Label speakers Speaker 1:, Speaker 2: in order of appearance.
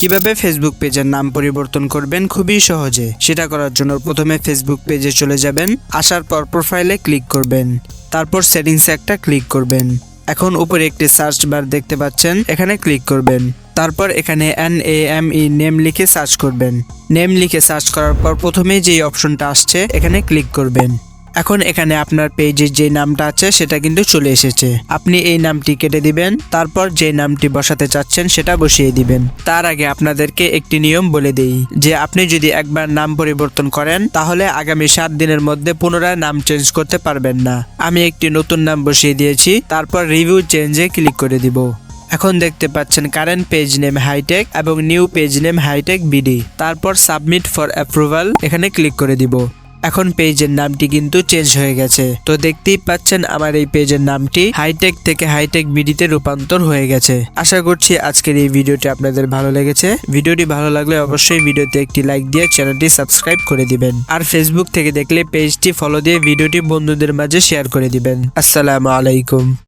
Speaker 1: কীভাবে ফেসবুক পেজের নাম পরিবর্তন করবেন? খুবই সহজে। সেটা করার জন্য প্রথমে ফেসবুক পেজে চলে যাবেন। আসার পর প্রোফাইলে ক্লিক করবেন। তারপর সেটিংসে একটা ক্লিক করবেন। এখন উপরে একটি সার্চ বার দেখতে পাচ্ছেন। এখানে ক্লিক করবেন। তারপর এখানে N A M E name লিখে সার্চ করবেন। নেম লিখে সার্চ করার পর প্রথমেই যে অপশনটা আসছে, এখানে ক্লিক করবেন। এখন এখানে আপনার পেজের যে নামটা আছে, সেটা কিন্তু চলে এসেছে। আপনি এই নামটি কেটে দিবেন, তারপর যে নামটি বসাতে চাচ্ছেন, সেটা বসিয়ে দিবেন। তার আগে আপনাদেরকে একটি নিয়ম বলে দেই, যে আপনি যদি একবার নাম পরিবর্তন করেন, তাহলে আগামী সাত দিনের মধ্যে পুনরায় নাম চেঞ্জ করতে পারবেন না। আমি একটি নতুন নাম বসিয়ে দিয়েছি, তারপর রিভিউ চেঞ্জে ক্লিক করে দিব। এখন দেখতে পাচ্ছেন কারেন্ট পেজ নেম হাইটেক এবং new page name hitech BD তারপর সাবমিট ফর অ্যাপ্রুভাল এখানে ক্লিক করে দিব। এখন পেজের নামটি কিন্তু চেঞ্জ হয়ে গেছে। তো দেখতেই পাচ্ছেন আমার এই পেজের নামটি হাইটেক থেকে হাইটেক বিডিতে রূপান্তর হয়ে গেছে। আশা করছি আজকের এই ভিডিওটি আপনাদের ভালো লেগেছে। ভিডিওটি ভালো লাগলে অবশ্যই ভিডিওতে একটি লাইক দিয়ে চ্যানেলটি সাবস্ক্রাইব করে দিবেন। আর ফেসবুক থেকে দেখলে পেজটি ফলো দিয়ে ভিডিওটি বন্ধুদের মাঝে শেয়ার করে দিবেন। আসসালামু আলাইকুম।